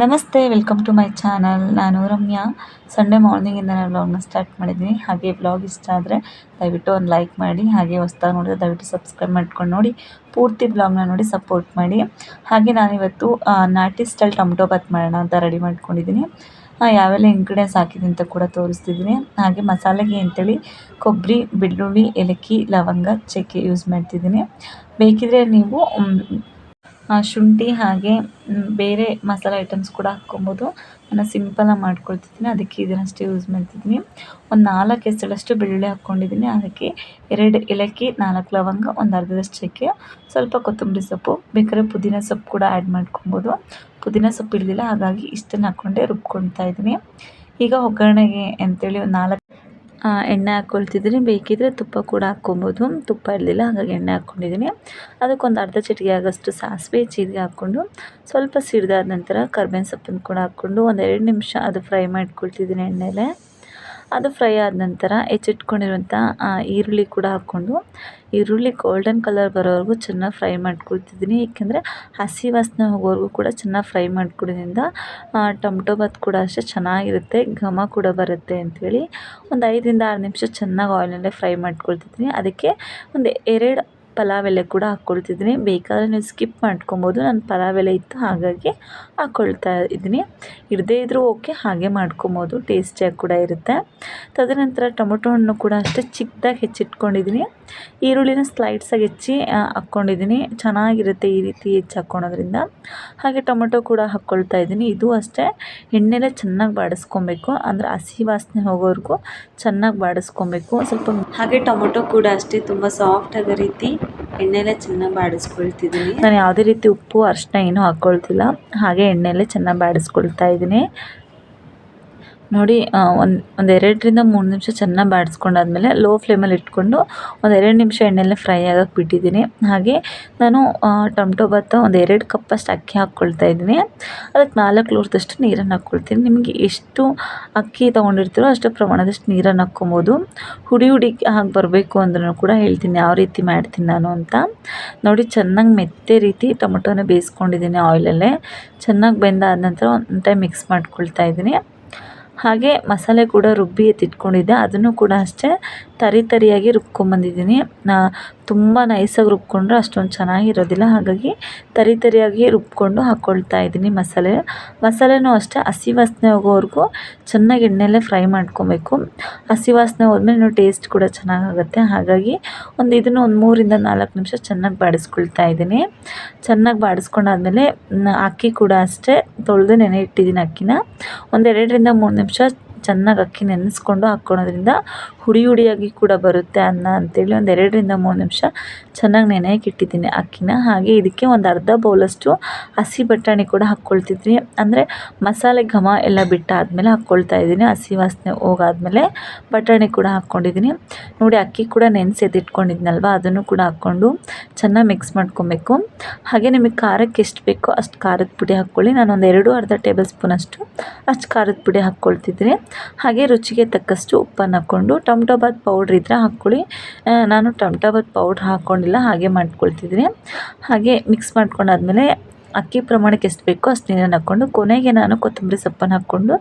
ನಮಸ್ತೆ welcome to my channel ನಾನು Ramya. Sunday ಮಾರ್ನಿಂಗಿಂದ ನಾನು ವ್ಲಾಗ್ನ ಸ್ಟಾರ್ಟ್ ಮಾಡಿದ್ದೀನಿ. ಹಾಗೆ ವ್ಲಾಗ್ ಇಷ್ಟ ಆದರೆ ದಯವಿಟ್ಟು ಒಂದು ಲೈಕ್ ಮಾಡಿ, ಹಾಗೆ ಹೊಸ್ದಾಗಿ ನೋಡಿದ್ರೆ ದಯವಿಟ್ಟು ಸಬ್ಸ್ಕ್ರೈಬ್ ಮಾಡ್ಕೊಂಡು ನೋಡಿ, ಪೂರ್ತಿ ಬ್ಲಾಗ್ನ ನೋಡಿ ಸಪೋರ್ಟ್ ಮಾಡಿ. ಹಾಗೆ ನಾನಿವತ್ತು ನಾಟಿ ಸ್ಟೈಲ್ ಟೊಮೊಟೊ ಬಾತ್ ಮಾಡೋಣ ಅಂತ ರೆಡಿ ಮಾಡ್ಕೊಂಡಿದ್ದೀನಿ. ಯಾವೆಲ್ಲ ಇಂಗ್ರೀಡಿಯೆಂಟ್ಸ್ ಹಾಕಿದ್ದೀನಿ ಅಂತ ಕೂಡ ತೋರಿಸ್ತಿದ್ದೀನಿ. ಹಾಗೆ ಮಸಾಲೆಗೆ ಅಂತೇಳಿ ಕೊಬ್ಬರಿ, ಬೆಳ್ಳುಳ್ಳಿ, ಏಲಕ್ಕಿ, ಲವಂಗ, ಚಕ್ಕೆ ಯೂಸ್ ಮಾಡ್ತಿದ್ದೀನಿ. ಬೇಕಿದ್ರೆ ನೀವು ಶುಂಠಿ ಹಾಗೆ ಬೇರೆ ಮಸಾಲೆ ಐಟಮ್ಸ್ ಕೂಡ ಹಾಕ್ಕೊಬೋದು. ನಾನು ಸಿಂಪಲಾಗಿ ಮಾಡ್ಕೊಳ್ತಿದ್ದೀನಿ. ಅದಕ್ಕೆ ಇದನ್ನಷ್ಟೇ ಯೂಸ್ ಮಾಡ್ತಿದ್ದೀನಿ. ಒಂದು ನಾಲ್ಕು ಎಸಳಷ್ಟು ಬೆಳ್ಳುಳ್ಳಿ ಹಾಕ್ಕೊಂಡಿದ್ದೀನಿ. ಅದಕ್ಕೆ ಎರಡು ಏಲಕ್ಕಿ, ನಾಲ್ಕು ಲವಂಗ, ಒಂದು ಅರ್ಧದಷ್ಟು ಚಕ್ಕೆ, ಸ್ವಲ್ಪ ಕೊತ್ತಂಬರಿ ಸೊಪ್ಪು. ಬೇಕಾದ್ರೆ ಪುದೀನ ಸೊಪ್ಪು ಕೂಡ ಆ್ಯಡ್ ಮಾಡ್ಕೊಬೋದು. ಪುದೀನ ಸೊಪ್ಪು ಇರಲಿಲ್ಲ ಹಾಗಾಗಿ ಇಷ್ಟನ್ನು ಹಾಕ್ಕೊಂಡೆ ರುಬ್ಕೊಳ್ತಾ ಇದ್ದೀನಿ. ಈಗ ಒಗ್ಗರಣೆಗೆ ಅಂತೇಳಿ ಒಂದು ನಾಲ್ಕು ಎಣ್ಣೆ ಹಾಕ್ಕೊಳ್ತಿದ್ದೀನಿ ಬೇಕಿದ್ದರೆ ತುಪ್ಪ ಕೂಡ ಹಾಕ್ಕೊಬೋದು. ತುಪ್ಪ ಇರಲಿಲ್ಲ, ಹಾಗಾಗಿ ಎಣ್ಣೆ ಹಾಕ್ಕೊಂಡಿದ್ದೀನಿ. ಅದಕ್ಕೊಂದು ಅರ್ಧ ಚಿಟಿಕೆ ಆಗೋಷ್ಟು ಸಾಸಿವೆ ಜೀರಿಗೆ ಹಾಕ್ಕೊಂಡು, ಸ್ವಲ್ಪ ಸಿಡಿದಾದ ನಂತರ ಕರ್ಬೇವಿನ ಸೊಪ್ಪನ್ನು ಕೂಡ ಹಾಕ್ಕೊಂಡು ಒಂದು ಎರಡು ನಿಮಿಷ ಅದು ಫ್ರೈ ಮಾಡ್ಕೊಳ್ತಿದ್ದೀನಿ ಎಣ್ಣೆಲೆ. ಅದು ಫ್ರೈ ಆದ ನಂತರ ಹೆಚ್ಚಿಟ್ಕೊಂಡಿರುವಂಥ ಈರುಳ್ಳಿ ಕೂಡ ಹಾಕ್ಕೊಂಡು ಈರುಳ್ಳಿ ಗೋಲ್ಡನ್ ಕಲರ್ ಬರೋವರೆಗೂ ಚೆನ್ನಾಗಿ ಫ್ರೈ ಮಾಡ್ಕೊಳ್ತಿದ್ದೀನಿ. ಏಕೆಂದರೆ ಹಸಿ ವಾಸನೆ ಹೋಗೋವರೆಗೂ ಕೂಡ ಚೆನ್ನಾಗಿ ಫ್ರೈ ಮಾಡ್ಕೊಡೋದ್ರಿಂದ ಟೊಮೊಟೊ ಬಾತ್ ಕೂಡ ಅಷ್ಟೇ ಚೆನ್ನಾಗಿರುತ್ತೆ, ಘಮ ಕೂಡ ಬರುತ್ತೆ ಅಂಥೇಳಿ ಒಂದು ಐದರಿಂದ ಆರು ನಿಮಿಷ ಚೆನ್ನಾಗಿ ಆಯಿಲಲ್ಲೇ ಫ್ರೈ ಮಾಡ್ಕೊಳ್ತಿದ್ದೀನಿ. ಅದಕ್ಕೆ ಒಂದು ಎರಡು ಪಲಾವ್ ಎಲೆ ಕೂಡ ಹಾಕ್ಕೊಳ್ತಿದ್ದೀನಿ. ಬೇಕಾದರೆ ನೀವು ಸ್ಕಿಪ್ ಮಾಡ್ಕೊಬೋದು. ನಾನು ಪಲಾವ್ ಎಲೆ ಇತ್ತು, ಹಾಗಾಗಿ ಹಾಕ್ಕೊಳ್ತಾ ಇದ್ದೀನಿ. ಇರದೇ ಇದ್ದರೂ ಓಕೆ ಹಾಗೆ ಮಾಡ್ಕೊಬೋದು. ಟೇಸ್ಟಿಯಾಗಿ ಕೂಡ ಇರುತ್ತೆ. ತದನಂತರ ಟೊಮೊಟೊ ಹಣ್ಣು ಕೂಡ ಅಷ್ಟೇ ಚಿಕ್ಕದಾಗಿ ಹೆಚ್ಚಿಟ್ಕೊಂಡಿದ್ದೀನಿ. ಈರುಳ್ಳಿನ ಸ್ಲೈಡ್ಸಾಗಿ ಹೆಚ್ಚಿ ಹಾಕ್ಕೊಂಡಿದ್ದೀನಿ. ಚೆನ್ನಾಗಿರುತ್ತೆ ಈ ರೀತಿ ಹೆಚ್ಚಿ ಹಾಕ್ಕೊಳೋದ್ರಿಂದ. ಹಾಗೆ ಟೊಮೊಟೊ ಕೂಡ ಹಾಕ್ಕೊಳ್ತಾ ಇದ್ದೀನಿ. ಇದು ಅಷ್ಟೇ. ಎಣ್ಣೆಲ್ಲ ಚೆನ್ನಾಗಿ ಬಾಡಿಸ್ಕೊಬೇಕು. ಅಂದರೆ ಹಸಿ ವಾಸನೆ ಹೋಗೋವರೆಗೂ ಚೆನ್ನಾಗಿ ಬಾಡಿಸ್ಕೊಬೇಕು. ಸ್ವಲ್ಪ ಹಾಗೆ ಟೊಮೊಟೊ ಕೂಡ ಅಷ್ಟೇ ತುಂಬ ಸಾಫ್ಟ್ ಆಗೋ ರೀತಿ ಎಣ್ಣೆಲೆ ಚೆನ್ನಾಗಿ ಬಾಡಿಸ್ಕೊಳ್ತಿದ್ದೀನಿ. ನಾನು ಯಾವುದೇ ರೀತಿ ಉಪ್ಪು ಅರಿಶಿನ ಏನೂ ಹಾಕ್ಕೊಳ್ತಿಲ್ಲ ಹಾಗೆ ಎಣ್ಣೆಲೆ ಚೆನ್ನಾಗಿ ಬಾಡಿಸ್ಕೊಳ್ತಾ ಇದ್ದೀನಿ. ನೋಡಿ ಒಂದು ಒಂದು ಎರಡರಿಂದ ಮೂರು ನಿಮಿಷ ಚೆನ್ನಾಗಿ ಬಾಡಿಸ್ಕೊಂಡಾದ್ಮೇಲೆ ಲೋ ಫ್ಲೇಮಲ್ಲಿ ಇಟ್ಕೊಂಡು ಒಂದು ಎರಡು ನಿಮಿಷ ಎಣ್ಣೆಲೆ ಫ್ರೈ ಆಗೋಕೆ ಬಿಟ್ಟಿದ್ದೀನಿ. ಹಾಗೆ ನಾನು ಟೊಮೊಟೊ ಭತ್ತ ಒಂದು ಎರಡು ಕಪ್ಪಷ್ಟು ಅಕ್ಕಿ ಹಾಕ್ಕೊಳ್ತಾ ಇದ್ದೀನಿ. ಅದಕ್ಕೆ ನಾಲ್ಕು ಲೋಟದಷ್ಟು ನೀರನ್ನು ಹಾಕ್ಕೊಳ್ತೀನಿ. ನಿಮಗೆ ಎಷ್ಟು ಅಕ್ಕಿ ತೊಗೊಂಡಿರ್ತೀರೋ ಅಷ್ಟು ಪ್ರಮಾಣದಷ್ಟು ನೀರನ್ನು ಹಾಕ್ಕೊಬೋದು. ಹುಡಿ ಹುಡಿ ಹಾಗೆ ಬರಬೇಕು ಅಂದ್ರೂ ಕೂಡ ಹೇಳ್ತೀನಿ ಯಾವ ರೀತಿ ಮಾಡ್ತೀನಿ ನಾನು ಅಂತ. ನೋಡಿ, ಚೆನ್ನಾಗಿ ಮೆತ್ತೆ ರೀತಿ ಟೊಮೊಟೊನ ಬೇಯಿಸ್ಕೊಂಡಿದ್ದೀನಿ ಆಯಿಲಲ್ಲೇ ಚೆನ್ನಾಗಿ ಬೆಂದಾದ ನಂತರ ಒಂದು ಟೈಮ್ ಮಿಕ್ಸ್ ಮಾಡ್ಕೊಳ್ತಾ ಇದ್ದೀನಿ. ಹಾಗೆ ಮಸಾಲೆ ಕೂಡ ರುಬ್ಬಿ ಎತ್ತಿಟ್ಕೊಂಡಿದ್ದೆ ಅದನ್ನು ಕೂಡ ಅಷ್ಟೇ ತರಿ ತರಿಯಾಗಿ ರುಬ್ಕೊಂಬಂದಿದ್ದೀನಿ. ತುಂಬ ನೈಸಾಗಿ ರುಬ್ಕೊಂಡ್ರೆ ಅಷ್ಟೊಂದು ಚೆನ್ನಾಗಿರೋದಿಲ್ಲ. ಹಾಗಾಗಿ ತರಿ ತರಿಯಾಗಿ ರುಬ್ಕೊಂಡು ಹಾಕ್ಕೊಳ್ತಾ ಇದ್ದೀನಿ ಮಸಾಲೆ. ಮಸಾಲೆನೂ ಅಷ್ಟೇ, ಹಸಿ ವಾಸನೆ ಹೋಗೋವರೆಗೂ ಚೆನ್ನಾಗಿ ಎಣ್ಣೆಲ್ಲೇ ಫ್ರೈ ಮಾಡ್ಕೊಬೇಕು. ಹಸಿ ವಾಸನೆ ಹೋದ್ಮೇಲೆ ಇನ್ನೂ ಟೇಸ್ಟ್ ಕೂಡ ಚೆನ್ನಾಗಾಗುತ್ತೆ. ಹಾಗಾಗಿ ಒಂದು ಇದನ್ನು ಒಂದು ಮೂರಿಂದ ನಾಲ್ಕು ನಿಮಿಷ ಚೆನ್ನಾಗಿ ಬಾಡಿಸ್ಕೊಳ್ತಾ ಇದ್ದೀನಿ. ಚೆನ್ನಾಗಿ ಬಾಡಿಸ್ಕೊಂಡಾದ್ಮೇಲೆ ಅಕ್ಕಿ ಕೂಡ ಅಷ್ಟೇ ತೊಳೆದು ನೆನೆ ಇಟ್ಟಿದ್ದೀನಿ ಅಕ್ಕಿನ. ಒಂದು ಎರಡರಿಂದ ಮೂರು ನಿಮಿಷ ಚೆನ್ನಾಗಿ ಅಕ್ಕಿ ನೆನೆಸ್ಕೊಂಡು ಹಾಕ್ಕೊಳೋದ್ರಿಂದ ಹುಡಿ ಹುಡಿಯಾಗಿ ಕೂಡ ಬರುತ್ತೆ ಅನ್ನ ಅಂತೇಳಿ ಒಂದು ಎರಡರಿಂದ ಮೂರು ನಿಮಿಷ ಚೆನ್ನಾಗಿ ನೆನೆಯಕ್ಕೆ ಇಟ್ಟಿದ್ದೀನಿ ಅಕ್ಕಿನ. ಹಾಗೆ ಇದಕ್ಕೆ ಒಂದು ಅರ್ಧ ಬೌಲಷ್ಟು ಹಸಿ ಬಟಾಣಿ ಕೂಡ ಹಾಕ್ಕೊಳ್ತಿದ್ದೀನಿ ಅಂದರೆ ಮಸಾಲೆ ಘಮ ಎಲ್ಲ ಬಿಟ್ಟಾದಮೇಲೆ ಹಾಕ್ಕೊಳ್ತಾ ಇದ್ದೀನಿ. ಹಸಿ ವಾಸನೆ ಹೋಗಾದ್ಮೇಲೆ ಬಟಾಣಿ ಕೂಡ ಹಾಕ್ಕೊಂಡಿದ್ದೀನಿ. ನೋಡಿ, ಅಕ್ಕಿ ಕೂಡ ನೆನೆಸಿ ಎತ್ತಿಟ್ಕೊಂಡಿದ್ನಲ್ವ? ಅದನ್ನು ಕೂಡ ಹಾಕ್ಕೊಂಡು ಚೆನ್ನಾಗಿ ಮಿಕ್ಸ್ ಮಾಡ್ಕೊಬೇಕು. ಹಾಗೆ ನಿಮಗೆ ಖಾರಕ್ಕೆ ಎಷ್ಟು ಬೇಕೋ ಅಷ್ಟು ಖಾರದ ಪುಡಿ ಹಾಕ್ಕೊಳ್ಳಿ. ನಾನು ಒಂದು ಎರಡು ಅರ್ಧ ಟೇಬಲ್ ಸ್ಪೂನಷ್ಟು ಅಷ್ಟು ಖಾರದ ಪುಡಿ ಹಾಕ್ಕೊಳ್ತಿದ್ದೀನಿ. ಹಾಗೆ ರುಚಿಗೆ ತಕ್ಕಷ್ಟು ಉಪ್ಪನ್ನು ಹಾಕ್ಕೊಂಡು ಟೊಮೊಟೊ ಬಾತ್ ಪೌಡ್ರ್ ಇದ್ದರೆ ಹಾಕ್ಕೊಳ್ಳಿ. ನಾನು ಟೊಮೊಟೊ ಬಾತ್ ಪೌಡ್ರ್ ಹಾಕ್ಕೊಂಡಿಲ್ಲ ಹಾಗೆ ಮಾಡ್ಕೊಳ್ತಿದ್ದೀನಿ. ಹಾಗೆ ಮಿಕ್ಸ್ ಮಾಡ್ಕೊಂಡಾದ್ಮೇಲೆ ಅಕ್ಕಿ ಪ್ರಮಾಣಕ್ಕೆ ಎಷ್ಟು ಬೇಕೋ ಅಷ್ಟು ನೀರನ್ನು ಹಾಕ್ಕೊಂಡು, ಕೊನೆಗೆ ನಾನು ಕೊತ್ತಂಬರಿ ಸೊಪ್ಪನ್ನು ಹಾಕ್ಕೊಂಡು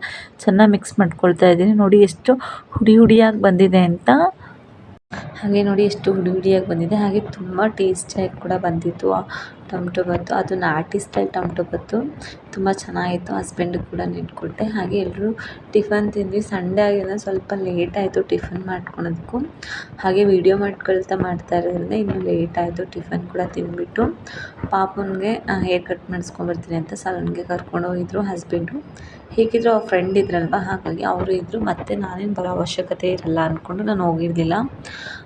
ಚೆನ್ನಾಗಿ ಮಿಕ್ಸ್ ಮಾಡ್ಕೊಳ್ತಾ ಇದ್ದೀನಿ. ನೋಡಿ ಎಷ್ಟು ಹುಡಿ ಹುಡಿಯಾಗಿ ಬಂದಿದೆ ಅಂತ. ಹಾಗೆ ನೋಡಿ ಎಷ್ಟು ಹುಡಿ ಹುಡಿಯಾಗಿ ಬಂದಿದೆ. ಹಾಗೆ ತುಂಬ ಟೇಸ್ಟಿಯಾಗಿ ಕೂಡ ಬಂದಿತ್ತು. ಟೊಮೊಟೊ ಬಾತು. ಅದು ನಾಟಿ ಸ್ಟೈಲ್ ಟೊಮೆಟೊ ಬಾತು. ತುಂಬ ಚೆನ್ನಾಗಿತ್ತು. ಹಸ್ಬೆಂಡಿಗೆ ಕೂಡ ನೀಡ್ಕೊಟ್ಟೆ ಹಾಗೆ ಎಲ್ಲರೂ ಟಿಫನ್ ತಿಂದ್ವಿ. ಸಂಡೇ ಆಗಿರೋದ್ರಿಂದ ಸ್ವಲ್ಪ ಲೇಟ್ ಆಯಿತು ಟಿಫನ್ ಮಾಡ್ಕೊಳೋದಕ್ಕೂ. ಹಾಗೆ ವಿಡಿಯೋ ಮಾಡ್ಕೊಳ್ತಾ ಮಾಡ್ತಾ ಇರೋದ್ರಿಂದ ಇನ್ನೂ ಲೇಟ್ ಆಯಿತು. ಟಿಫನ್ ಕೂಡ ತಿಂದ್ಬಿಟ್ಟು ಪಾಪನಿಗೆ ಹೇರ್ ಕಟ್ ಮಾಡಿಸ್ಕೊಂಬರ್ತೀನಿ ಅಂತ ಸಲೂನ್ಗೆ ಕರ್ಕೊಂಡು ಹೋಗಿದ್ರು ಹಸ್ಬೆಂಡು ಹೇಗಿದ್ರು ಅವ್ರ ಫ್ರೆಂಡ್ ಇದ್ರಲ್ವ? ಹಾಗಾಗಿ ಅವರು ಇದ್ದರು ಮತ್ತು ನಾನೇನು ಬರೋ ಅವಶ್ಯಕತೆ ಇರಲ್ಲ ಅಂದ್ಕೊಂಡು ನಾನು ಹೋಗಿರಲಿಲ್ಲ.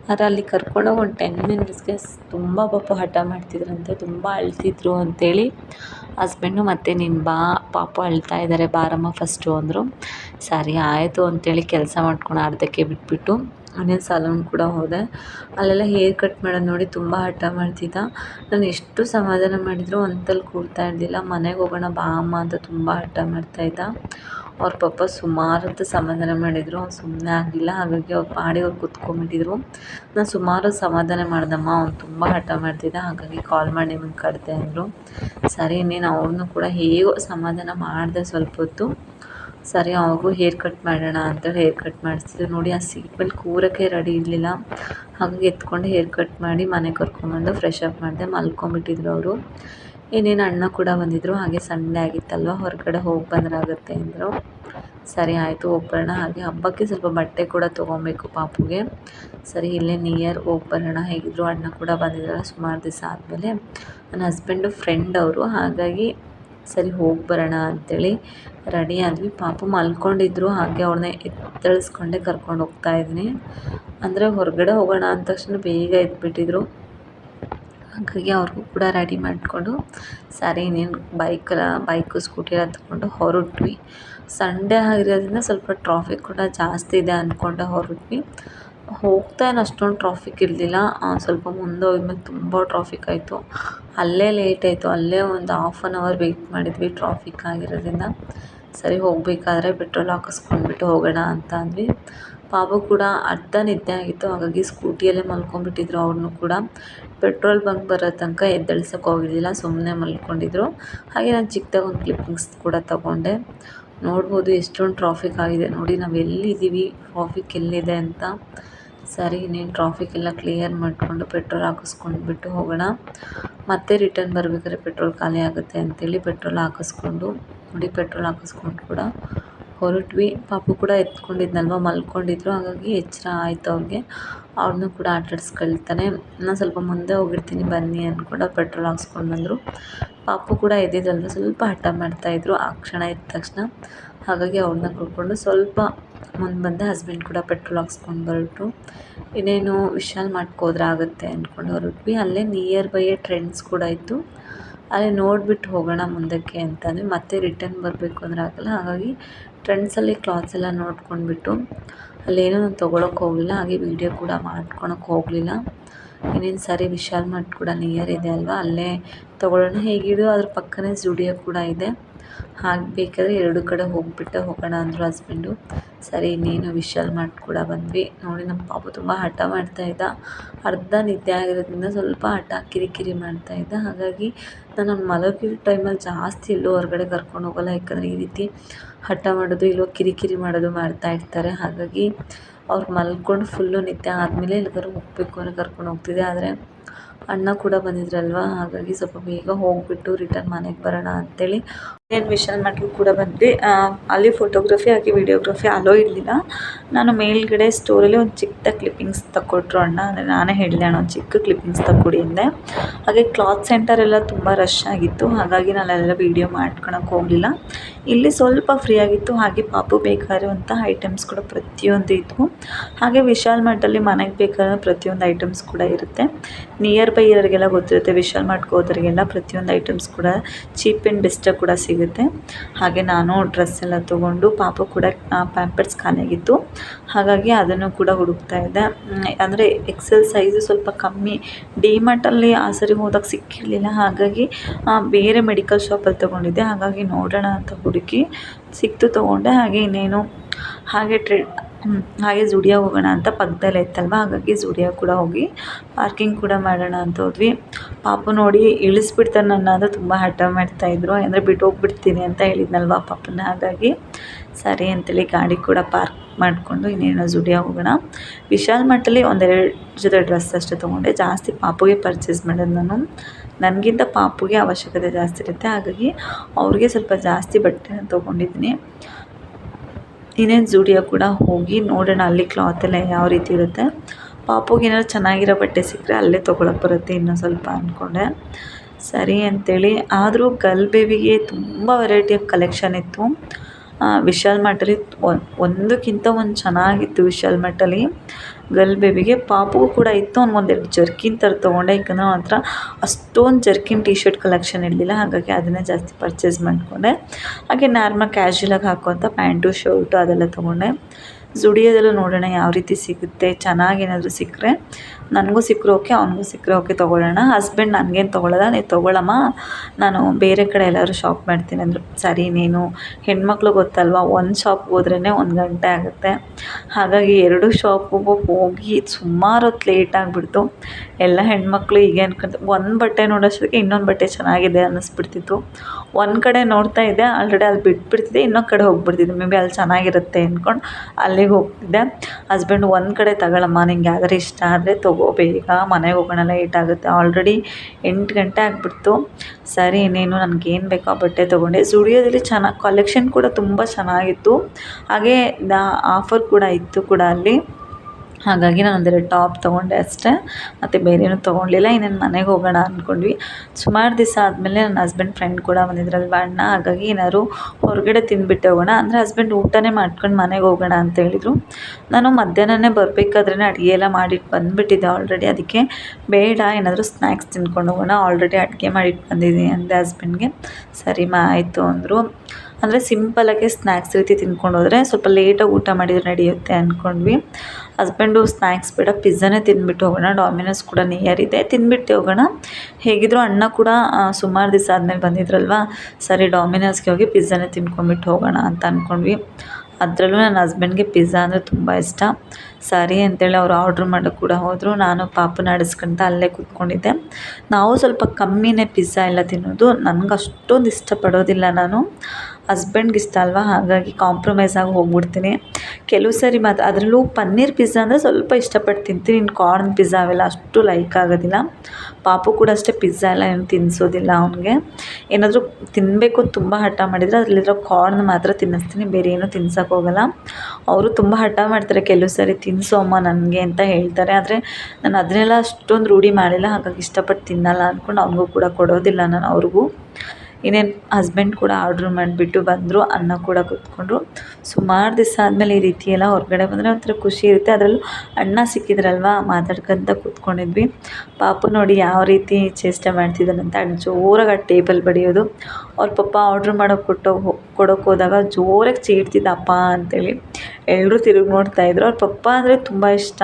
ಆದರೆ ಅಲ್ಲಿ ಕರ್ಕೊಂಡೋಗಿ ಒಂದು ಟೆನ್ ಮಿನಿಟ್ಸ್ಗೆ ತುಂಬ ಪಾಪ ಹಠ ಮಾಡ್ತಿದ್ರಂತೆ. ತುಂಬ ಅಳ್ತಿದ್ರು ಅಂತೇಳಿ ಹಸ್ಬೆಂಡು ಮತ್ತು ನೀನು ಬಾ, ಪಾಪ ಅಳ್ತಾ ಇದ್ದಾರೆ ಬಾರಮ್ಮ ಫಸ್ಟು ಅಂದರು. ಸರಿ ಆಯಿತು ಅಂತೇಳಿ ಕೆಲಸ ಮಾಡ್ಕೊಂಡು ಅರ್ಧಕ್ಕೆ ಬಿಟ್ಬಿಟ್ಟು ಆಮೇಲೆ ಸಲೂನ್ ಕೂಡ ಹೋದೆ. ಅಲ್ಲೆಲ್ಲ ಹೇರ್ ಕಟ್ ಮಾಡೋದು ನೋಡಿ ತುಂಬ ಹಠ ಮಾಡ್ತಿದ್ದ. ನಾನು ಎಷ್ಟು ಸಮಾಧಾನ ಮಾಡಿದರೂ ಅಂತಲ್ಲಿ ಕೂರ್ತಾ ಇರಲಿಲ್ಲ. ಮನೆಗೆ ಹೋಗೋಣ ಬಾ ಅಮ್ಮ ಅಂತ ತುಂಬ ಹಠ ಮಾಡ್ತಾಯಿದ್ದ ಅವ್ರ ಪಪ್ಪ ಸುಮಾರು ಹೊತ್ತು ಸಮಾಧಾನ ಮಾಡಿದರು. ಅವ್ನು ಸುಮ್ಮನೆ ಆಗಿಲ್ಲ. ಹಾಗಾಗಿ ಅವ್ರ ಪಾಡಿಗೆ ಅವ್ರು ಕುತ್ಕೊಂಡ್ಬಿಟ್ಟಿದ್ರು. ನಾನು ಸುಮಾರು ಸಮಾಧಾನ ಮಾಡ್ದಮ್ಮ. ಅವ್ನು ತುಂಬ ಹಠ ಮಾಡ್ತಿದ್ದ. ಹಾಗಾಗಿ ಕಾಲ್ ಮಾಡಿ ನಿಮಗೆ ಕರೆದೆ ಅಂದರು. ಸರಿ, ಇನ್ನೇನು ಅವ್ರನ್ನೂ ಕೂಡ ಹೇಗೋ ಸಮಾಧಾನ ಮಾಡಿದೆ ಸ್ವಲ್ಪ ಹೊತ್ತು. ಸರಿ ಅವ್ರಿಗೂ ಹೇರ್ ಕಟ್ ಮಾಡೋಣ ಅಂತೇಳಿ ಹೇರ್ ಕಟ್ ಮಾಡಿಸ್ತಿದ್ರು. ನೋಡಿ, ಆ ಸೀಟ್ ಮೇಲೆ ಕೂರೋಕ್ಕೆ ರೆಡಿ ಇರಲಿಲ್ಲ. ಹಾಗಾಗಿ ಎತ್ಕೊಂಡು ಹೇರ್ ಕಟ್ ಮಾಡಿ ಮನೆಗೆ ಕರ್ಕೊಂಬಂದು ಫ್ರೆಶ್ ಅಪ್ ಮಾಡಿದೆ. ಮಲ್ಕೊಂಬಿಟ್ಟಿದ್ರು ಅವರು. ಇನ್ನೇನು ಅಣ್ಣ ಕೂಡ ಬಂದಿದ್ದರು ಹಾಗೆ ಸಂಡೇ ಆಗಿತ್ತಲ್ವ, ಹೊರಗಡೆ ಹೋಗಿ ಬಂದ್ರಾಗುತ್ತೆ ಅಂದರು. ಸರಿ ಆಯಿತು ಹೋಗ್ಬರೋಣ ಹಾಗೆ ಹಬ್ಬಕ್ಕೆ ಸ್ವಲ್ಪ ಬಟ್ಟೆ ಕೂಡ ತೊಗೊಬೇಕು ಪಾಪುಗೆ. ಸರಿ, ಇಲ್ಲೇ ನಿಯರ್ ಹೋಗ್ಬರೋಣ ಹೇಗಿದ್ರು. ಅಣ್ಣ ಕೂಡ ಬಂದಿದ್ರಲ್ಲ ಸುಮಾರು ದಿವಸ ಆದಮೇಲೆ. ನನ್ನ ಹಸ್ಬೆಂಡು ಫ್ರೆಂಡ್ ಅವರು, ಹಾಗಾಗಿ ಸರಿ ಹೋಗಿ ಬರೋಣ ಅಂಥೇಳಿ ರೆಡಿ ಆದ್ವಿ. ಪಾಪು ಮಲ್ಕೊಂಡಿದ್ರು, ಹಾಗೆ ಅವ್ರನ್ನ ಎತ್ತಳಿಸ್ಕೊಂಡೆ ಕರ್ಕೊಂಡು ಹೋಗ್ತಾ ಇದ್ದೀನಿ ಅಂದರೆ ಹೊರಗಡೆ ಹೋಗೋಣ ಅಂದ ತಕ್ಷಣ ಬೇಗ ಎದ್ಬಿಟ್ಟಿದ್ರು. ಹಾಗಾಗಿ ಅವ್ರಿಗೂ ಕೂಡ ರೆಡಿ ಮಾಡಿಕೊಂಡು ಸರಿ ಇನ್ನೇನು ಬೈಕಲ್ಲ ಬೈಕು ಸ್ಕೂಟಿ ಎಲ್ಲ ತಗೊಂಡು ಹೊರಟ್ವಿ. ಸಂಡೇ ಆಗಿರೋದ್ರಿಂದ ಸ್ವಲ್ಪ ಟ್ರಾಫಿಕ್ ಕೂಡ ಜಾಸ್ತಿ ಇದೆ ಅಂದ್ಕೊಂಡೆ ಹೊರಟ್ವಿ. ಹೋಗ್ತಾ ಏನು ಅಷ್ಟೊಂದು ಟ್ರಾಫಿಕ್ ಇರಲಿಲ್ಲ. ಸ್ವಲ್ಪ ಮುಂದೆ ಹೋದ್ಮೇಲೆ ತುಂಬ ಟ್ರಾಫಿಕ್ ಆಯಿತು. ಅಲ್ಲೇ ಲೇಟ್ ಆಯಿತು. ಅಲ್ಲೇ ಒಂದು ಹಾಫ್ ಆನ್ ಅವರ್ ವೆಯ್ಟ್ ಮಾಡಿದ್ವಿ ಟ್ರಾಫಿಕ್ ಆಗಿರೋದ್ರಿಂದ. ಸರಿ, ಹೋಗಬೇಕಾದ್ರೆ ಪೆಟ್ರೋಲ್ ಹಾಕಿಸ್ಕೊಂಡ್ಬಿಟ್ಟು ಹೋಗೋಣ ಅಂತ ಅಂದ್ವಿ. ಪಾಪು ಕೂಡ ಅರ್ಧ ನಿದ್ದೆ ಆಗಿತ್ತು. ಹಾಗಾಗಿ ಸ್ಕೂಟಿಯಲ್ಲೇ ಮಲ್ಕೊಂಡ್ಬಿಟ್ಟಿದ್ರು ಅವ್ರನ್ನೂ ಕೂಡ. ಪೆಟ್ರೋಲ್ ಬಂಕ್ ಬರೋ ತನಕ ಎದ್ದೇಳ್ಸಕ್ಕೆ ಹೋಗಿರಲಿಲ್ಲ ಸುಮ್ಮನೆ ಮಲ್ಕೊಂಡಿದ್ರು. ಹಾಗೆ ನಾನು ಚಿಕ್ಕದಾಗಿ ಒಂದು ಕ್ಲಿಪ್ಪಿಂಗ್ಸ್ ಕೂಡ ತಗೊಂಡೆ. ನೋಡ್ಬೋದು ಎಷ್ಟೊಂದು ಟ್ರಾಫಿಕ್ ಆಗಿದೆ. ನೋಡಿ, ನಾವು ಎಲ್ಲಿದ್ದೀವಿ? ಟ್ರಾಫಿಕ್ ಎಲ್ಲಿದೆ ಅಂತ. ಸರಿ, ಇನ್ನೇನು ಟ್ರಾಫಿಕ್ ಎಲ್ಲ ಕ್ಲಿಯರ್ ಮಾಡಿಕೊಂಡು ಪೆಟ್ರೋಲ್ ಹಾಕಿಸ್ಕೊಂಡ್ಬಿಟ್ಟು ಹೋಗೋಣ. ಮತ್ತೆ ರಿಟರ್ನ್ ಬರಬೇಕಾದ್ರೆ ಪೆಟ್ರೋಲ್ ಖಾಲಿ ಆಗುತ್ತೆ ಅಂತೇಳಿ ಪೆಟ್ರೋಲ್ ಹಾಕಿಸ್ಕೊಂಡು, ನೋಡಿ ಪೆಟ್ರೋಲ್ ಹಾಕಿಸ್ಕೊಂಡು ಕೂಡ. ಹೊರಟ್ವಿ. ಪಾಪು ಕೂಡ ಎತ್ಕೊಂಡಿದ್ನಲ್ವ, ಮಲ್ಕೊಂಡಿದ್ರು. ಹಾಗಾಗಿ ಎಚ್ಚರ ಆಯ್ತು ಅವ್ರಿಗೆ. ಅವ್ರನ್ನೂ ಕೂಡ ಆಟಾಡಿಸ್ಕೊಳ್ತಾನೆ. ನಾನು ಸ್ವಲ್ಪ ಮುಂದೆ ಹೋಗಿರ್ತೀನಿ, ಬನ್ನಿ ಅಂದ್ಕೊಂಡು ಪೆಟ್ರೋಲ್ ಹಾಕ್ಸ್ಕೊಂಡು ಬಂದರು. ಪಾಪು ಕೂಡ ಎದ್ದಿದ್ದಲ್ವ ಸ್ವಲ್ಪ ಹಠ ಮಾಡ್ತಾಯಿದ್ರು ಆ ಕ್ಷಣ ಎದ್ದ ತಕ್ಷಣ. ಹಾಗಾಗಿ ಅವ್ರನ್ನ ಕರ್ಕೊಂಡು ಸ್ವಲ್ಪ ಮುಂದೆ ಬಂದೆ, ಹಸ್ಬೆಂಡ್ ಕೂಡ ಪೆಟ್ರೋಲ್ ಹಾಕ್ಸ್ಕೊಂಡು ಹೊರಟರು ಇನ್ನೇನು ವಿಶಾಲ್ ಮಾಡ್ಕೋದ್ರೆ ಆಗುತ್ತೆ ಅಂದ್ಕೊಂಡು ಹೊರಟ್ವಿ. ಅಲ್ಲೇ ನಿಯರ್ ಬೈಯೇ ಟ್ರೆಂಡ್ಸ್ ಕೂಡ ಇತ್ತು. ಅಲ್ಲಿ ನೋಡಿಬಿಟ್ಟು ಹೋಗೋಣ ಮುಂದಕ್ಕೆ ಅಂತಂದರೆ ಮತ್ತೆ ರಿಟರ್ನ್ ಬರಬೇಕು ಅಂದರೆ ಆಗಲ್ಲ. ಹಾಗಾಗಿ ಟ್ರೆಂಡ್ಸಲ್ಲಿ ಕ್ಲಾತ್ಸ್ ಎಲ್ಲ ನೋಡ್ಕೊಂಡ್ಬಿಟ್ಟು ಅಲ್ಲೇನೂ ನಾನು ತೊಗೊಳಕ್ಕೆ ಹೋಗಲಿಲ್ಲ, ಹಾಗೆ ವಿಡಿಯೋ ಕೂಡ ಮಾಡ್ಕೊಳಕ್ಕೆ ಹೋಗಲಿಲ್ಲ. ಇನ್ನೇನು ಸಾರಿ ವಿಶಾಲ್ ಮಾರ್ಟ್ ಕೂಡ ನಿಯರ್ ಇದೆ ಅಲ್ವಾ? ಅಲ್ಲೇ ತೊಗೊಳ್ಳೋಣ ಹೇಗಿದೆಯೋ ಅದ್ರ ಪಕ್ಕನೇ ಸ್ಟುಡಿಯೋ ಕೂಡ ಇದೆ. ಹಾಗೆ ಬೇಕಾದರೆ ಎರಡು ಕಡೆ ಹೋಗ್ಬಿಟ್ಟು ಹೋಗೋಣ ಅಂದರು ಹಸ್ಬೆಂಡು ಸರಿ, ಇನ್ನೇನು ವಿಶಾಲ್ ಮಾರ್ಟ್ ಕೂಡ ಬಂದ್ವಿ. ನೋಡಿ, ನಮ್ಮ ಪಾಪು ತುಂಬ ಹಠ ಮಾಡ್ತಾಯಿದ್ದ ಅರ್ಧ ನಿದ್ದೆ ಆಗಿರೋದ್ರಿಂದ ಸ್ವಲ್ಪ ಹಠ ಕಿರಿಕಿರಿ ಮಾಡ್ತಾಯಿದ್ದ ಹಾಗಾಗಿ ನಾನು ಅವ್ನು ಮಲಗಿರೋ ಟೈಮಲ್ಲಿ ಜಾಸ್ತಿ ಎಲ್ಲೂ ಹೊರಗಡೆ ಕರ್ಕೊಂಡು ಹೋಗಲ್ಲ. ಯಾಕಂದರೆ ಈ ರೀತಿ ಹಠ ಮಾಡೋದು ಇಲ್ಲೋ ಕಿರಿಕಿರಿ ಮಾಡೋದು ಮಾಡ್ತಾ ಇರ್ತಾರೆ. ಹಾಗಾಗಿ ಅವ್ರು ಮಲ್ಕೊಂಡು ಫುಲ್ಲು ನಿದ್ದೆ ಆದಮೇಲೆ ಎಲ್ಲಿಗಾದ್ರು ಹೋಗಬೇಕು ಅಂದರೆ ಕರ್ಕೊಂಡು ಹೋಗ್ತಿದ್ದೆ. ಆದರೆ ಅಣ್ಣ ಕೂಡ ಬಂದಿದ್ರಲ್ವ? ಹಾಗಾಗಿ ಸ್ವಲ್ಪ ಬೇಗ ಹೋಗಿಬಿಟ್ಟು ರಿಟರ್ನ್ ಮನೆಗೆ ಬರೋಣ ಅಂತೇಳಿ ಏನು ವಿಶಾಲ್ ಮಾರ್ಟ್ಗೂ ಕೂಡ ಬಂದ್ವಿ. ಅಲ್ಲಿ ಫೋಟೋಗ್ರಫಿ ಹಾಗೆ ವಿಡಿಯೋಗ್ರಫಿ ಅಲೋ ಇರಲಿಲ್ಲ. ನಾನು ಮೇಲ್ಗಡೆ ಸ್ಟೋರಲ್ಲಿ ಒಂದು ಚಿಕ್ಕದಾಗಿ ಕ್ಲಿಪ್ಪಿಂಗ್ಸ್ ತಕ್ಕೊಟ್ರು ಅಣ್ಣ. ಅಂದರೆ ನಾನೇ ಹೇಳಿದೆ ಅಣ್ಣ, ಒಂದು ಚಿಕ್ಕ ಕ್ಲಿಪ್ಪಿಂಗ್ಸ್ ತಕ್ಕೊಡಿ ಅಂದೆ. ಹಾಗೆ ಕ್ಲಾತ್ ಸೆಂಟರ್ ಎಲ್ಲ ತುಂಬ ರಶ್ ಆಗಿತ್ತು. ಹಾಗಾಗಿ ನಾನು ಅಲ್ಲೆಲ್ಲ ವೀಡಿಯೋ ಮಾಡ್ಕೊಳಕ್ಕೆ ಹೋಗಲಿಲ್ಲ. ಇಲ್ಲಿ ಸ್ವಲ್ಪ ಫ್ರೀ ಆಗಿತ್ತು. ಹಾಗೆ ಪಾಪು ಬೇಕಾಗಿರುವಂಥ ಐಟಮ್ಸ್ ಕೂಡ ಪ್ರತಿಯೊಂದು ಇದ್ವು ಹಾಗೆ ವಿಶಾಲ್ ಮಾರ್ಟಲ್ಲಿ ಮನೆಗೆ ಬೇಕಾದ ಪ್ರತಿಯೊಂದು ಐಟಮ್ಸ್ ಕೂಡ ಇರುತ್ತೆ. ನಿಯರ್ ಬೈ ಇರೋರಿಗೆಲ್ಲ ಗೊತ್ತಿರುತ್ತೆ ವಿಶಾಲ್ ಮಾರ್ಟ್ಗೆ ಹೋದರಿಗೆಲ್ಲ ಪ್ರತಿಯೊಂದು ಐಟಮ್ಸ್ ಕೂಡ ಚೀಪ್ ಆ್ಯಂಡ್ ಬೆಸ್ಟಾಗಿ ಕೂಡ ಸಿಗುತ್ತೆ. ಹಾಗೆ ನಾನು ಡ್ರೆಸ್ ಎಲ್ಲ ತೊಗೊಂಡು ಪಾಪ ಕೂಡ ಪ್ಯಾಂಪರ್ಸ್ ಖಾಲಿಯಾಗಿತ್ತು. ಹಾಗಾಗಿ ಅದನ್ನು ಕೂಡ ಹುಡುಕ್ತಾ ಇದ್ದೆ. ಅಂದರೆ ಎಕ್ಸೆಲ್ ಸೈಜು ಸ್ವಲ್ಪ ಕಮ್ಮಿ. ಡಿ ಮಾರ್ಟಲ್ಲಿ ಆ ಸರಿ ಹೋದಾಗ ಸಿಕ್ಕಿರಲಿಲ್ಲ. ಹಾಗಾಗಿ ಬೇರೆ ಮೆಡಿಕಲ್ ಶಾಪಲ್ಲಿ ತೊಗೊಂಡಿದ್ದೆ. ಹಾಗಾಗಿ ನೋಡೋಣ ಅಂತ ಹುಡುಕಿ ಸಿಕ್ತು ತೊಗೊಂಡೆ. ಹಾಗೆ ಇನ್ನೇನು, ಹಾಗೆ ಟ್ರೆ ಹಾಗೆ ಝುಡಿಯೋ ಹೋಗೋಣ ಅಂತ ಪಕ್ಕದಲ್ಲೇ ಇತ್ತಲ್ವ? ಹಾಗಾಗಿ ಝುಡಿಯೋ ಕೂಡ ಹೋಗಿ ಪಾರ್ಕಿಂಗ್ ಕೂಡ ಮಾಡೋಣ ಅಂತ ಹೋದ್ವಿ. ಪಾಪು ನೋಡಿ ಇಳಿಸ್ಬಿಡ್ತಾರೆ ನನ್ನ ಅಂತ ತುಂಬ ಹಠ ಮಾಡ್ತಾಯಿದ್ರು ಅಂದರೆ ಬಿಟ್ಟು ಹೋಗ್ಬಿಡ್ತೀನಿ ಅಂತ ಹೇಳಿದ್ನಲ್ವ ಪಾಪನ? ಹಾಗಾಗಿ ಸರಿ ಅಂತೇಳಿ ಗಾಡಿ ಕೂಡ ಪಾರ್ಕ್ ಮಾಡಿಕೊಂಡು ಇನ್ನೇನು ಝುಡಿಯೋ ಹೋಗೋಣ. ವಿಶಾಲ್ ಮಟ್ಟಲ್ಲಿ ಒಂದೆರಡು ಜೊತೆ ಡ್ರೆಸ್ ಅಷ್ಟೇ ತೊಗೊಂಡೆ. ಜಾಸ್ತಿ ಪಾಪುಗೆ ಪರ್ಚೇಸ್ ಮಾಡೋದು ನಾನು. ನನಗಿಂತ ಪಾಪುಗೆ ಅವಶ್ಯಕತೆ ಜಾಸ್ತಿ ಇರುತ್ತೆ. ಹಾಗಾಗಿ ಅವ್ರಿಗೆ ಸ್ವಲ್ಪ ಜಾಸ್ತಿ ಬಟ್ಟೆನ ತೊಗೊಂಡಿದ್ದೀನಿ. ಇನ್ನೇನು ಝುಡಿಯೋ ಕೂಡ ಹೋಗಿ ನೋಡೋಣ, ಅಲ್ಲಿ ಕ್ಲಾತ್ ಎಲ್ಲ ಯಾವ ರೀತಿ ಇರುತ್ತೆ. ಪಾಪುಗೆ ಏನಾದ್ರು ಚೆನ್ನಾಗಿರೋ ಬಟ್ಟೆ ಸಿಕ್ಕರೆ ಅಲ್ಲೇ ತೊಗೊಳಕ್ಕೆ ಬರುತ್ತೆ ಇನ್ನೂ ಸ್ವಲ್ಪ ಅಂದ್ಕೊಂಡೆ ಸರಿ ಅಂಥೇಳಿ ಆದರೂ ಗರ್ಲ್ ಬೇಬಿಗೆ ತುಂಬ ವೆರೈಟಿ ಆಫ್ ಕಲೆಕ್ಷನ್ ಇತ್ತು. ವಿಶಾಲ್ ಮಾರ್ಟಲ್ಲಿ ಒಂದಕ್ಕಿಂತ ಒಂದು ಚೆನ್ನಾಗಿತ್ತು ವಿಶಾಲ್ ಮಾರ್ಟಲ್ಲಿ ಗರ್ಲ್ ಬೇಬಿಗೆ ಪಾಪುಗೂ ಕೂಡ ಇತ್ತು ಅವ್ನು ಒಂದೆರಡು ಜರ್ಕಿನ್ ಥರ ತೊಗೊಂಡೆ, ಯಾಕಂದರೆ ಅವನ ಹತ್ರ ಅಷ್ಟೊಂದು ಜರ್ಕಿನ್ ಟಿ ಶರ್ಟ್ ಕಲೆಕ್ಷನ್ ಇರಲಿಲ್ಲ, ಹಾಗಾಗಿ ಅದನ್ನೇ ಜಾಸ್ತಿ ಪರ್ಚೇಸ್ ಮಾಡಿಕೊಂಡೆ. ಹಾಗೆ ನಾರ್ಮಲ್ ಕ್ಯಾಶುಯಲಾಗಿ ಹಾಕುವಂಥ ಪ್ಯಾಂಟು ಶರ್ಟು ಅದೆಲ್ಲ ತೊಗೊಂಡೆ. ಝುಡಿಯೋದಲ್ಲೂ ನೋಡೋಣ, ಯಾವ ರೀತಿ ಸಿಗುತ್ತೆ ಚೆನ್ನಾಗೇನಾದರೂ ಸಿಕ್ಕರೆ. ನನಗೂ ಸಿಕ್ಕರು ಓಕೆ, ಅವನಿಗೂ ಸಿಕ್ಕರೆ ಓಕೆ ತೊಗೊಳ್ಳೋಣ. ಹಸ್ಬೆಂಡ್ ನನಗೇನು ತೊಗೊಳ್ಳೋದ ನೀವು ತೊಗೊಳಮ್ಮ ನಾನು ಬೇರೆ ಕಡೆ ಎಲ್ಲಾದ್ರು ಶಾಪ್ ಮಾಡ್ತೀನಿ ಅಂದರು. ಸರಿ, ನೀನು ಹೆಣ್ಮಕ್ಳು ಗೊತ್ತಲ್ವ, ಒಂದು ಶಾಪ್ಗೆ ಹೋದ್ರೇ ಒಂದು ಗಂಟೆ ಆಗುತ್ತೆ. ಹಾಗಾಗಿ ಎರಡು ಶಾಪ್ಗೂ ಹೋಗಿ ಸುಮಾರು ಹೊತ್ತು ಲೇಟ್ ಆಗಿಬಿಡ್ತು. ಎಲ್ಲ ಹೆಣ್ಮಕ್ಳು ಹೀಗೆ ಅನ್ಕೊಂತ ಒಂದು ಬಟ್ಟೆ ನೋಡೋಷ್ಟೊತ್ತಿಗೆ ಇನ್ನೊಂದು ಬಟ್ಟೆ ಚೆನ್ನಾಗಿದೆ ಅನ್ನಿಸ್ಬಿಡ್ತಿತ್ತು. ಒಂದು ಕಡೆ ನೋಡ್ತಾ ಇದ್ದೆ ಆಲ್ರೆಡಿ ಅಲ್ಲಿ ಬಿಟ್ಬಿಡ್ತಿದ್ದೆ, ಇನ್ನೊಂದು ಕಡೆ ಹೋಗ್ಬಿಡ್ತಿದ್ದೆ. ಮೇ ಬಿ ಅಲ್ಲಿ ಚೆನ್ನಾಗಿರುತ್ತೆ ಅಂದ್ಕೊಂಡು ಅಲ್ಲಿಗೆ ಹೋಗ್ತಿದ್ದೆ. ಹಸ್ಬೆಂಡ್ ಒಂದು ಕಡೆ ತಗೊಳಮ್ಮ, ನಿಂಗೆ ಯಾವ್ದಾರು ಇಷ್ಟ ಆದರೆ ತೊಗೋ. ಬೇಗ ಮನೆಗೆ ಹೋಗೋಣ ಲೇಟ್ ಆಗುತ್ತೆ ಆಲ್ರೆಡಿ ಎಂಟು ಗಂಟೆ ಆಗಿಬಿಡ್ತು. ಸರಿ, ಇನ್ನೇನು ನನಗೇನು ಬೇಕೋ ಬಟ್ಟೆ ತೊಗೊಂಡೆ. ಸ್ಟುಡಿಯೋದಲ್ಲಿ ಚೆನ್ನಾಗಿ ಕಲೆಕ್ಷನ್ ಕೂಡ ತುಂಬ ಚೆನ್ನಾಗಿತ್ತು. ಹಾಗೇ ಆಫರ್ ಕೂಡ ಇತ್ತು ಕೂಡ ಅಲ್ಲಿ. ಹಾಗಾಗಿ ನಾನು ಒಂದೆರಡು ಟಾಪ್ ತೊಗೊಂಡೆ ಅಷ್ಟೇ, ಮತ್ತು ಬೇರೆ ಏನೂ ಇನ್ನೇನು ಮನೆಗೆ ಹೋಗೋಣ ಅಂದ್ಕೊಂಡ್ವಿ ಸುಮಾರು ದಿವಸ ಆದಮೇಲೆ ನನ್ನ ಹಸ್ಬೆಂಡ್ ಫ್ರೆಂಡ್ ಕೂಡ ಬಂದಿದ್ರಲ್ವ ಅಣ್ಣ, ಹಾಗಾಗಿ ಏನಾದ್ರು ಹೊರಗಡೆ ತಿಂದುಬಿಟ್ಟು ಹೋಗೋಣ. ಅಂದರೆ ಹಸ್ಬೆಂಡ್ ಊಟನೇ ಮಾಡ್ಕೊಂಡು ಮನೆಗೆ ಹೋಗೋಣ ಅಂತ ಹೇಳಿದರು. ನಾನು ಮಧ್ಯಾಹ್ನನೇ ಬರಬೇಕಾದ್ರೇ ಅಡುಗೆ ಎಲ್ಲ ಮಾಡಿಟ್ಟು ಬಂದುಬಿಟ್ಟಿದ್ದೆ ಆಲ್ರೆಡಿ ಅದಕ್ಕೆ ಬೇಡ, ಏನಾದರೂ ಸ್ನ್ಯಾಕ್ಸ್ ತಿಂದ್ಕೊಂಡು ಹೋಗೋಣ. ಆಲ್ರೆಡಿ ಅಡುಗೆ ಮಾಡಿಟ್ಟು ಬಂದಿದ್ದೀನಿ ಅಂದೆ ಹಸ್ಬೆಂಡ್ಗೆ ಸರಿ ಮಾ ಆಯಿತು ಅಂದರು. ಅಂದರೆ ಆಗಿ ಸ್ನ್ಯಾಕ್ಸ್ ರೀತಿ ತಿನ್ಕೊಂಡು ಹೋದರೆ ಸ್ವಲ್ಪ ಲೇಟಾಗಿ ಊಟ ಮಾಡಿದರೆ ನಡೆಯುತ್ತೆ ಅಂದ್ಕೊಂಡ್ವಿ. ಹಸ್ಬೆಂಡು ಸ್ನ್ಯಾಕ್ಸ್ ಬೇಡ, ಪಿಜ್ಜಾನೇ ತಿಂದ್ಬಿಟ್ಟು ಹೋಗೋಣ, ಡಾಮಿನೋಸ್ ಕೂಡ ನಿಯರ್ ಇದೆ. ತಿಂದ್ಬಿಟ್ಟು ಹೋಗೋಣ. ಹೇಗಿದ್ದರೂ ಅಣ್ಣ ಕೂಡ ಸುಮಾರು ದಿವಸ ಆದಮೇಲೆ ಬಂದಿದ್ರಲ್ವ? ಸರಿ, ಡಾಮಿನೋಸ್ಗೆ ಹೋಗಿ ಪಿಜ್ಜಾನೇ ತಿಂದ್ಕೊಂಡ್ಬಿಟ್ಟು ಹೋಗೋಣ ಅಂತ ಅಂದ್ಕೊಂಡ್ವಿ. ಅದರಲ್ಲೂ ನನ್ನ ಹಸ್ಬೆಂಡ್ಗೆ ಪಿಜ್ಜಾ ಅಂದರೆ ತುಂಬ ಇಷ್ಟ. ಸರಿ ಅಂತೇಳಿ ಅವ್ರು ಆರ್ಡ್ರ್ ಮಾಡೋಕ್ಕೆ ಕೂಡ ಹೋದರು. ನಾನು ಪಾಪನ ಆಡಿಸ್ಕೊಂತ ಅಲ್ಲೇ ಕೂತ್ಕೊಂಡಿದ್ದೆ. ನಾವು ಸ್ವಲ್ಪ ಕಮ್ಮಿನೇ ಪಿಜ್ಜಾ ಎಲ್ಲ ತಿನ್ನೋದು. ನನಗೆ ಅಷ್ಟೊಂದು ಇಷ್ಟಪಡೋದಿಲ್ಲ ನಾನು. ಹಸ್ಬೆಂಡ್ಗೆ ಇಷ್ಟ ಅಲ್ವಾ? ಹಾಗಾಗಿ ಕಾಂಪ್ರಮೈಸ್ ಆಗಿ ಹೋಗ್ಬಿಡ್ತೀನಿ. ಕೆಲವು ಸರಿ ಮಾತ್ರ ಅದರಲ್ಲೂ ಪನ್ನೀರ್ ಪಿಜ್ಜಾ ಅಂದರೆ ಸ್ವಲ್ಪ ಇಷ್ಟಪಟ್ಟು ತಿಂತೀನಿ. ಇನ್ನು ಕಾರ್ನ್ ಪಿಜ್ಜಾ ಅವೆಲ್ಲ ಅಷ್ಟು ಲೈಕ್ ಆಗೋದಿಲ್ಲ. ಪಾಪು ಕೂಡ ಅಷ್ಟೇ ಪಿಜ್ಜಾ ಎಲ್ಲ ಏನು ತಿನ್ನಿಸೋದಿಲ್ಲ ಅವನಿಗೆ. ಏನಾದರೂ ತಿನ್ನಬೇಕು ತುಂಬ ಹಠ ಮಾಡಿದರೆ ಅದರಲ್ಲಿರೋ ಕಾರ್ನ್ ಮಾತ್ರ ತಿನ್ನಿಸ್ತೀನಿ. ಬೇರೆ ಏನೂ ತಿನ್ಸೋಕೆ ಹೋಗಲ್ಲ. ಅವರು ತುಂಬ ಹಠ ಮಾಡ್ತಾರೆ. ಕೆಲವು ಸರಿ ತಿನ್ನಿಸು ಅಮ್ಮ ನನಗೆ ಅಂತ ಹೇಳ್ತಾರೆ. ಆದರೆ ನಾನು ಅದನ್ನೆಲ್ಲ ಅಷ್ಟೊಂದು ರೂಢಿ ಮಾಡಿಲ್ಲ. ಹಾಗಾಗಿ ಇಷ್ಟಪಟ್ಟು ತಿನ್ನಲ್ಲ ಅಂದ್ಕೊಂಡು ಅವನಿಗೂ ಕೂಡ ಕೊಡೋದಿಲ್ಲ ನಾನು ಅವ್ರಿಗೂ. ಇನ್ನೇನು ಹಸ್ಬೆಂಡ್ ಕೂಡ ಆರ್ಡ್ರ್ ಮಾಡಿಬಿಟ್ಟು ಬಂದರು, ಅನ್ನ ಕೂಡ ಕೂತ್ಕೊಂಡ್ರು. ಸುಮಾರು ದಿವಸ ಆದಮೇಲೆ ಈ ರೀತಿ ಎಲ್ಲ ಹೊರಗಡೆ ಬಂದರೆ ಒಂಥರ ಖುಷಿ ಇರುತ್ತೆ. ಅದರಲ್ಲೂ ಅಣ್ಣ ಸಿಕ್ಕಿದ್ರಲ್ವಾ ಮಾತಾಡ್ಕೊಂತ ಕೂತ್ಕೊಂಡಿದ್ವಿ. ಪಾಪು ನೋಡಿ ಯಾವ ರೀತಿ ಚೇಷ್ಟೆ ಮಾಡ್ತಿದ್ದಾನಂತ. ಜೋರಾಗಿ ಆ ಟೇಬಲ್ ಬಡಿಯೋದು. ಅವ್ರ ಪಪ್ಪ ಆರ್ಡ್ರ್ ಮಾಡೋಕೆ ಕೊಟ್ಟು ಕೊಡೋಕೆ ಹೋದಾಗ ಜೋರಾಗಿ ಚೀಡ್ತಿದ್ದ ಅಪ್ಪ ಅಂತೇಳಿ. ಎಲ್ಲರೂ ತಿರುಗಿ ನೋಡ್ತಾಯಿದ್ರು ಅವ್ರ ಪಪ್ಪ ಅಂದರೆ ತುಂಬ ಇಷ್ಟ.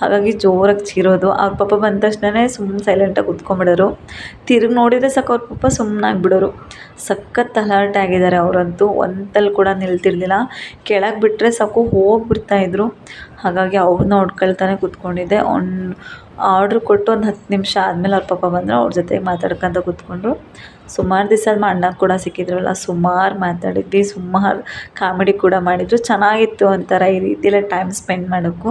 ಹಾಗಾಗಿ ಜೋರಾಗಿ ಚೀರೋದು. ಅವ್ರ ಪಪ್ಪ ಬಂದ ತಕ್ಷಣವೇ ಸುಮ್ಮನೆ ಸೈಲೆಂಟಾಗಿ ಕೂತ್ಕೊಂಬಿಡೋರು ತಿರುಗಿ ನೋಡಿದರೆ ಸಾಕು ಅವ್ರ ಪಪ್ಪ ಸುಮ್ಮನಾಗಿ ಬಿಡೋರು ಸಖತ್ ಅಲರ್ಟ್ ಆಗಿದ್ದಾರೆ ಅವರಂತೂ. ಒಂತಲ್ಲಿ ಕೂಡ ನಿಲ್ತಿರಲಿಲ್ಲ. ಕೆಳಗೆ ಬಿಟ್ಟರೆ ಸಾಕು ಹೋಗಿಬಿಡ್ತಾಯಿದ್ರು ಹಾಗಾಗಿ ಅವ್ರನ್ನ ನೋಡ್ಕೊಳ್ತಾನೆ ಕೂತ್ಕೊಂಡಿದ್ದೆ. ಒಂದು ಆರ್ಡ್ರ್ ಕೊಟ್ಟು ಒಂದು ಹತ್ತು ನಿಮಿಷ ಆದಮೇಲೆ ಅವ್ರ ಪಪ್ಪ ಬಂದರು. ಅವ್ರ ಜೊತೆ ಮಾತಾಡ್ಕೊಂತ ಕೂತ್ಕೊಂಡ್ರು. ಸುಮಾರು ದಿವಸ ಅಣ್ಣ ಕೂಡ ಸಿಕ್ಕಿದ್ರಲ್ಲ, ಸುಮಾರು ಮಾತಾಡಿದ್ವಿ, ಸುಮಾರು ಕಾಮಿಡಿ ಕೂಡ ಮಾಡಿದರು. ಚೆನ್ನಾಗಿತ್ತು ಒಂಥರ ಈ ರೀತಿ ಎಲ್ಲ ಟೈಮ್ ಸ್ಪೆಂಡ್ ಮಾಡೋಕ್ಕೂ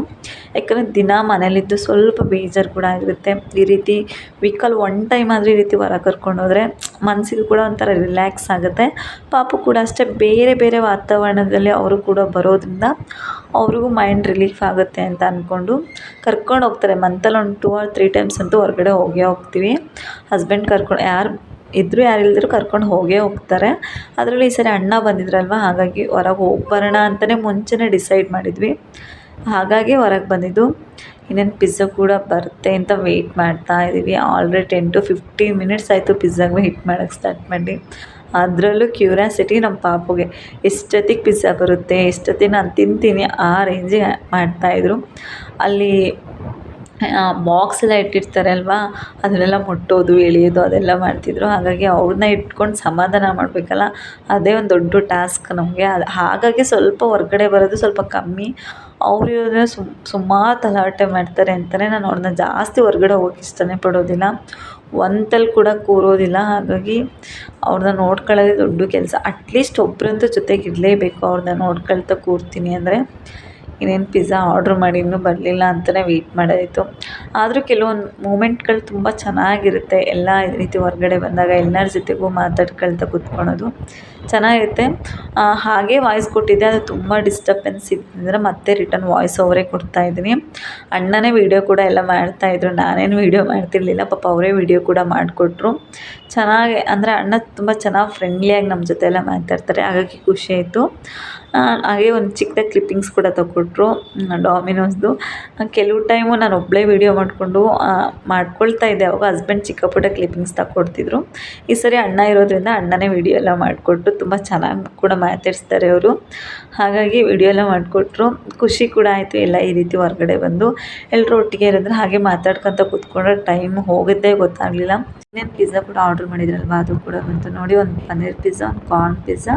ಯಾಕಂದರೆ ದಿನ ಮನೇಲಿದ್ದು ಸ್ವಲ್ಪ ಬೇಜಾರು ಕೂಡ ಆಗಿರುತ್ತೆ. ಈ ರೀತಿ ವೀಕಲ್ಲಿ ಒನ್ ಟೈಮ್ ಆದರೆ ಈ ರೀತಿ ಹೊರ ಕರ್ಕೊಂಡು ಹೋದರೆ ಮನಸ್ಸಿಗೂ ಕೂಡ ಒಂಥರ ರಿಲ್ಯಾಕ್ಸ್ ಆಗುತ್ತೆ. ಪಾಪು ಕೂಡ ಅಷ್ಟೇ ಬೇರೆ ಬೇರೆ ವಾತಾವರಣದಲ್ಲಿ ಅವರು ಕೂಡ ಬರೋದ್ರಿಂದ ಅವ್ರಿಗೂ ಮೈಂಡ್ ರಿಲೀಫ್ ಆಗುತ್ತೆ ಅಂತ ಅಂದ್ಕೊಂಡು ಕರ್ಕೊಂಡು ಹೋಗ್ತಾರೆ. ಮಂತಲ್ಲಿ ಒಂದು ಟೂ ಆರ್ ತ್ರೀ ಟೈಮ್ಸ್ ಅಂತೂ ಹೊರಗಡೆ ಹೋಗೇ ಹೋಗ್ತೀವಿ. ಹಸ್ಬೆಂಡ್ ಕರ್ಕೊಂಡು ಯಾರು ಇದ್ದರೂ ಯಾರಿಲ್ಲದಿದ್ರೂ ಕರ್ಕೊಂಡು ಹೋಗೇ ಹೋಗ್ತಾರೆ. ಅದರಲ್ಲೂ ಈ ಸರಿ ಅಣ್ಣ ಬಂದಿದ್ರಲ್ವ? ಹಾಗಾಗಿ ಹೊರಗೆ ಹೋಗಿ ಬರೋಣ ಅಂತಲೇ ಮುಂಚೆನೇ ಡಿಸೈಡ್ ಮಾಡಿದ್ವಿ. ಹಾಗಾಗಿ ಹೊರಗೆ ಬಂದಿದ್ದು. ಇನ್ನೇನು ಪಿಜ್ಜಾ ಕೂಡ ಬರುತ್ತೆ ಅಂತ ವೆಯ್ಟ್ ಮಾಡ್ತಾ ಇದ್ದೀವಿ already ten to fifteen minutes ಆಯಿತು ಪಿಜ್ಜಾಗೆ ಹಿಟ್ ಮಾಡೋಕ್ಕೆ ಸ್ಟಾರ್ಟ್ ಮಾಡಿ. ಅದರಲ್ಲೂ ಕ್ಯೂರಿಯಾಸಿಟಿ ನಮ್ಮ ಪಾಪುಗೆ. ಎಷ್ಟೊತ್ತಿಗೆ ಪಿಜ್ಜಾ ಬರುತ್ತೆ? ಎಷ್ಟೊತ್ತಿಗೆ ನಾನು ತಿಂತೀನಿ? ಆ ರೇಂಜಿಗೆ ಮಾಡ್ತಾಯಿದ್ರು ಅಲ್ಲಿ ಬಾಕ್ಸ್ ಎಲ್ಲ ಇಟ್ಟಿರ್ತಾರೆ ಅಲ್ವಾ? ಅದನ್ನೆಲ್ಲ ಮುಟ್ಟೋದು, ಎಳೆಯೋದು, ಅದೆಲ್ಲ ಮಾಡ್ತಿದ್ದರು ಹಾಗಾಗಿ ಅವ್ರನ್ನ ಇಟ್ಕೊಂಡು ಸಮಾಧಾನ ಮಾಡಬೇಕಲ್ಲ? ಅದೇ ಒಂದು ದೊಡ್ಡ ಟಾಸ್ಕ್ ನಮಗೆ. ಅದು ಹಾಗಾಗಿ ಸ್ವಲ್ಪ ಹೊರ್ಗಡೆ ಬರೋದು ಸ್ವಲ್ಪ ಕಮ್ಮಿ. ಅವ್ರು ಸುಮ್, ಸುಮಾರು ತಲಾಟೆ ಮಾಡ್ತಾರೆ ಅಂತಲೇ ನಾನು ಅವ್ರನ್ನ ಜಾಸ್ತಿ ಹೊರ್ಗಡೆ ಹೋಗಕ್ಕೆ ಇಷ್ಟನೇ ಪಡೋದಿಲ್ಲ. ಒಂತಲ್ಲಿ ಕೂಡ ಕೂರೋದಿಲ್ಲ. ಹಾಗಾಗಿ ಅವ್ರನ್ನ ನೋಡ್ಕೊಳ್ಳೋದೇ ದೊಡ್ಡ ಕೆಲಸ. ಅಟ್ಲೀಸ್ಟ್ ಒಬ್ಬರಂತೂ ಜೊತೆಗೆ ಇರಲೇಬೇಕು. ಅವ್ರನ್ನ ನೋಡ್ಕೊಳ್ತಾ ಕೂರ್ತೀನಿ ಅಂದರೆ. ಇನ್ನೇನು ಪಿಜ್ಜಾ ಆರ್ಡ್ರ್ ಮಾಡಿ ಇನ್ನೂ ಬರಲಿಲ್ಲ ಅಂತಲೇ ವೆಯ್ಟ್ ಮಾಡೋದಿತ್ತು. ಆದರೂ ಕೆಲವೊಂದು ಮೂಮೆಂಟ್ಗಳು ತುಂಬ ಚೆನ್ನಾಗಿರುತ್ತೆ. ಎಲ್ಲ ರೀತಿ ಹೊರಗಡೆ ಬಂದಾಗ ಎಲ್ಲರ ಜೊತೆಗೂ ಮಾತಾಡ್ಕೊಳ್ತಾ ಕೂತ್ಕೊಳೋದು ಚೆನ್ನಾಗಿರುತ್ತೆ. ಹಾಗೆ ವಾಯ್ಸ್ ಕೊಟ್ಟಿದ್ದೆ. ಅದು ತುಂಬ ಡಿಸ್ಟರ್ಬೆನ್ಸ್ ಇದ್ದರೆ ಮತ್ತೆ ರಿಟರ್ನ್ ವಾಯ್ಸ್ ಓವರೇ ಕೊಡ್ತಾಯಿದ್ದೀನಿ ಅಣ್ಣನೇ ವೀಡಿಯೋ ಕೂಡ ಎಲ್ಲ ಮಾಡ್ತಾಯಿದ್ರು ನಾನೇನು ವೀಡಿಯೋ ಮಾಡ್ತಿರಲಿಲ್ಲ. ಪಾಪ ಅವರೇ ವೀಡಿಯೋ ಕೂಡ ಮಾಡಿಕೊಟ್ರು. ಚೆನ್ನಾಗಿ, ಅಂದರೆ ಅಣ್ಣ ತುಂಬ ಚೆನ್ನಾಗಿ ಫ್ರೆಂಡ್ಲಿಯಾಗಿ ನಮ್ಮ ಜೊತೆ ಎಲ್ಲ ಮಾತಾಡ್ತಾರೆ. ಹಾಗಾಗಿ ಖುಷಿ ಆಯಿತು. ಹಾಗೆ ಒಂದು ಚಿಕ್ಕದಾಗಿ ಕ್ಲಿಪ್ಪಿಂಗ್ಸ್ ಕೂಡ ತಗೊಟ್ರು ಡಾಮಿನೋಸ್ದು ಕೆಲವು ಟೈಮು ನಾನು ಒಬ್ಬಳೇ ವೀಡಿಯೋ ಮಾಡಿಕೊಂಡು ಮಾಡ್ಕೊಳ್ತಾ ಇದ್ದೆ. ಅವಾಗ ಹಸ್ಬೆಂಡ್ ಚಿಕ್ಕ ಪುಟ್ಟ ಕ್ಲಿಪ್ಪಿಂಗ್ಸ್ ತಗೊಡ್ತಿದ್ರು ಈ ಸರಿ ಅಣ್ಣ ಇರೋದ್ರಿಂದ ಅಣ್ಣನೇ ವೀಡಿಯೋ ಎಲ್ಲ ಮಾಡಿಕೊಟ್ಟು ತುಂಬ ಚೆನ್ನಾಗಿ ಕೂಡ ಮಾತಾಡಿಸ್ತಾರೆ ಅವರು. ಹಾಗಾಗಿ ವಿಡಿಯೋ ಎಲ್ಲ ಮಾಡಿಕೊಟ್ರು. ಖುಷಿ ಕೂಡ ಆಯಿತು. ಎಲ್ಲ ಈ ರೀತಿ ಹೊರಗಡೆ ಬಂದು ಎಲ್ಲರೂ ಒಟ್ಟಿಗೆ ಇರೋದ್ರೆ ಹಾಗೆ ಮಾತಾಡ್ಕೊತ ಕೂತ್ಕೊಂಡ್ರೆ ಟೈಮ್ ಹೋಗಿದ್ದೇ ಗೊತ್ತಾಗಲಿಲ್ಲ. ಇನ್ನೇನು ಪಿಜ್ಜಾ ಕೂಡ ಆರ್ಡ್ರ್ ಮಾಡಿದ್ರಲ್ವ? ಅದು ಕೂಡ ಬಂತು. ನೋಡಿ ಒಂದು ಪನ್ನೀರ್ ಪಿಜ್ಜಾ ಒಂದು ಕಾರ್ನ್ ಪಿಜ್ಜಾ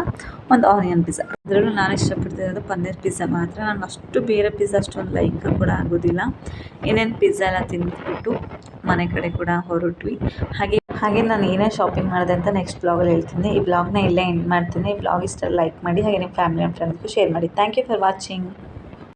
ಒಂದು ಆನಿಯನ್ ಪಿಜ್ಜಾ ಅದರಲ್ಲೂ ನಾನು ಇಷ್ಟಪಡ್ತಿರೋದು ಪನ್ನೀರ್ ಪಿಜ್ಜಾ ಮಾತ್ರ. ನಾನು ಅಷ್ಟು ಬೇರೆ ಪಿಜ್ಜಾ ಅಷ್ಟೊಂದು ಲೈಕ್ ಕೂಡ ಆಗೋದಿಲ್ಲ. ಇನ್ನೇನು ಪಿಜ್ಜಾ ಎಲ್ಲ ತಿಂದ್ಬಿಟ್ಟು ಮನೆ ಕಡೆ ಕೂಡ ಹೊರಟ್ವಿ. ಹಾಗೆ ಹಾಗೆ ನಾನು ಏನೇ ಶಾಪಿಂಗ್ ಮಾಡಿದೆ ಅಂತ ನೆಕ್ಸ್ಟ್ ಬ್ಲಾಗಲ್ಲಿ ಹೇಳ್ತೀನಿ. ಈ ಬ್ಲಾಗ್ನ ಇಲ್ಲೇ ಎಂಡ್ ಮಾಡ್ತೀನಿ. ಈ ಬ್ಲಾಗ್ ಇಷ್ಟ ಲೈಕ್ ಮಾಡಿ, ಹಾಗೆ ನಿಮ್ಮ ಫ್ಯಾಮಿಲಿ ಆ್ಯಂಡ್ ಫ್ರೆಂಡ್ಸ್ಗೂ ಶೇರ್ ಮಾಡಿ ಥ್ಯಾಂಕ್ ಯು ಫಾರ್ ವಾಚಿಂಗ್